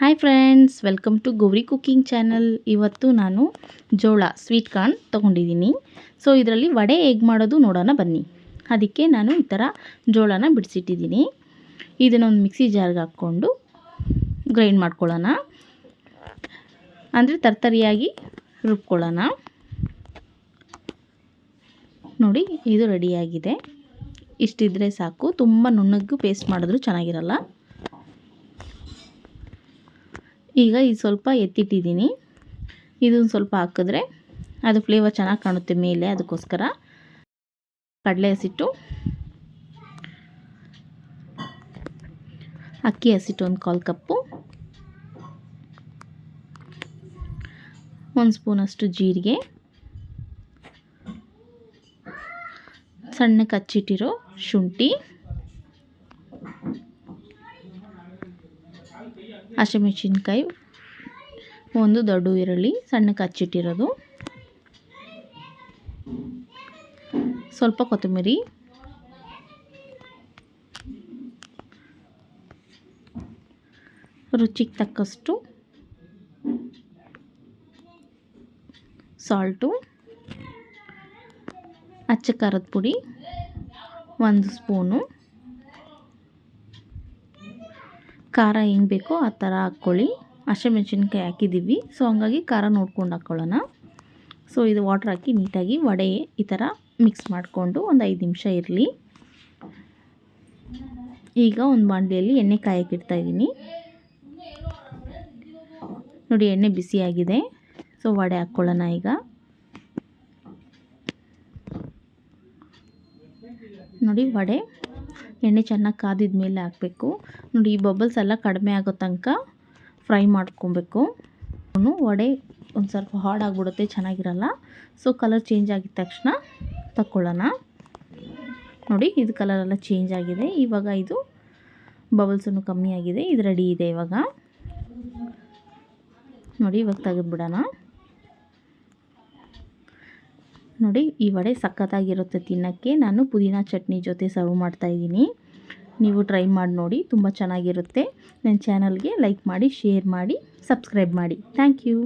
Hi friends welcome to Gauri cooking channel ಇವತ್ತು ನಾನು ಜೋಳ ಸ್ವೀಟ್ ಕಾರ್ನ್ ತೊಗೊಂಡಿದ್ದೀನಿ. ಸೊ ಇದರಲ್ಲಿ ವಡೆ ಹೇಗೆ ಮಾಡೋದು ನೋಡೋಣ ಬನ್ನಿ. ಅದಕ್ಕೆ ನಾನು ಈ ಥರ ಜೋಳನ ಬಿಡಿಸಿಟ್ಟಿದ್ದೀನಿ. ಇದನ್ನೊಂದು ಮಿಕ್ಸಿ ಜಾರ್ಗೆ ಹಾಕ್ಕೊಂಡು ಗ್ರೈಂಡ್ ಮಾಡ್ಕೊಳ್ಳೋಣ. ಅಂದರೆ ತರ್ತರಿಯಾಗಿ ರುಬ್ಕೊಳ್ಳೋಣ. ನೋಡಿ, ಇದು ರೆಡಿಯಾಗಿದೆ ಇಷ್ಟಿದ್ರೆ ಸಾಕು. ತುಂಬ ನುಣ್ಣಗೂ ಪೇಸ್ಟ್ ಮಾಡಿದ್ರೂ ಚೆನ್ನಾಗಿರಲ್ಲ. ಈಗ ಇದು ಸ್ವಲ್ಪ ಎತ್ತಿಟ್ಟಿದ್ದೀನಿ. ಇದನ್ನು ಸ್ವಲ್ಪ ಹಾಕಿದ್ರೆ ಅದು ಫ್ಲೇವರ್ ಚೆನ್ನಾಗಿ ಕಾಣುತ್ತೆ ಮೇಲೆ ಅದಕ್ಕೋಸ್ಕರ. ಕಡಲೆ ಹಸಿಟ್ಟು. ಅಕ್ಕಿ ಹಸಿಟ್ಟು ಒಂದು ಕಾಲು ಕಪ್ಪು. ಒಂದು ಸ್ಪೂನಷ್ಟು ಜೀರಿಗೆ. ಸಣ್ಣ ಕಚ್ಚಿಟ್ಟಿರೋ ಶುಂಠಿ. ಹಸಿಮೆಣಸಿನ್ಕಾಯಿ, ಒಂದು ದೊಡ್ಡ ಈರುಳ್ಳಿ, ಸಣ್ಣಕ್ಕೆ ಹಚ್ಚಿಟ್ಟಿರೋದು. ಸ್ವಲ್ಪ ಕೊತ್ತಂಬರಿ. ರುಚಿಗೆ ತಕ್ಕಷ್ಟು ಸಾಲ್ಟು ಅಚ್ಚ ಖಾರದ ಪುಡಿ, ಒಂದು ಸ್ಪೂನು ಖಾರ ಹೆಂಗೆ ಬೇಕೋ ಆ ಥರ ಹಾಕ್ಕೊಳ್ಳಿ. ಹಸಿಮೆಣ್ಸಿನ್ಕಾಯಿ ಹಾಕಿದ್ದೀವಿ ಸೊ ಹಂಗಾಗಿ ಖಾರ ನೋಡ್ಕೊಂಡು ಹಾಕ್ಕೊಳ್ಳೋಣ ಸೊ ಇದು ವಾಟ್ರ್ ಹಾಕಿ ನೀಟಾಗಿ ವಡೆ ಈ ಥರ ಮಿಕ್ಸ್ ಮಾಡಿಕೊಂಡು ಒಂದು ಐದು ನಿಮಿಷ ಇರಲಿ. ಈಗ ಒಂದು ಬಾಣಲಿಯಲ್ಲಿ ಎಣ್ಣೆ ಕಾಯಕ್ಕೆ ಇದ್ದೀನಿ. ನೋಡಿ, ಎಣ್ಣೆ ಬಿಸಿಯಾಗಿದೆ ಸೊ ವಡೆ ಹಾಕ್ಕೊಳ್ಳೋಣ ಈಗ. ನೋಡಿ, ವಡೆ ಎಣ್ಣೆ ಚೆನ್ನಾಗಿ ಕಾದಿದ ಮೇಲೆ ಹಾಕಬೇಕು. ನೋಡಿ, ಈ ಬಬಲ್ಸ್ ಎಲ್ಲ ಕಡಿಮೆ ಆಗೋ ತನಕ ಫ್ರೈ ಮಾಡ್ಕೊಬೇಕು. ವಡೆ ಒಂದು ಸ್ವಲ್ಪ ಹಾರ್ಡ್ ಆಗಿಬಿಡುತ್ತೆ, ಚೆನ್ನಾಗಿರಲ್ಲ. ಸೊ ಕಲರ್ ಚೇಂಜ್ ಆಗಿದ ತಕ್ಷಣ ತಕ್ಕೊಳ್ಳೋಣ. ನೋಡಿ, ಇದು ಕಲರೆಲ್ಲ ಚೇಂಜ್ ಆಗಿದೆ. ಇವಾಗ ಇದು ಬಬಲ್ಸನ್ನು ಕಮ್ಮಿ ಆಗಿದೆ. ಇದು ರೆಡಿ ಇದೆ ಇವಾಗ. ನೋಡಿ, ಇವಾಗ ತೆಗೆದುಬಿಡೋಣ. ನೋಡಿ, ಈ ವಡೆ ಸಖತ್ತಾಗಿರುತ್ತೆ ತಿನ್ನೋಕ್ಕೆ. ನಾನು ಪುದೀನ ಚಟ್ನಿ ಜೊತೆ ಸರ್ವ್ ಮಾಡ್ತಾಯಿದ್ದೀನಿ ನೀವು ಟ್ರೈ ಮಾಡಿ ನೋಡಿ, ತುಂಬ ಚೆನ್ನಾಗಿರುತ್ತೆ. ನನ್ನ ಚಾನಲ್ಗೆ ಲೈಕ್ ಮಾಡಿ, ಶೇರ್ ಮಾಡಿ, ಸಬ್ಸ್ಕ್ರೈಬ್ ಮಾಡಿ. Thank you.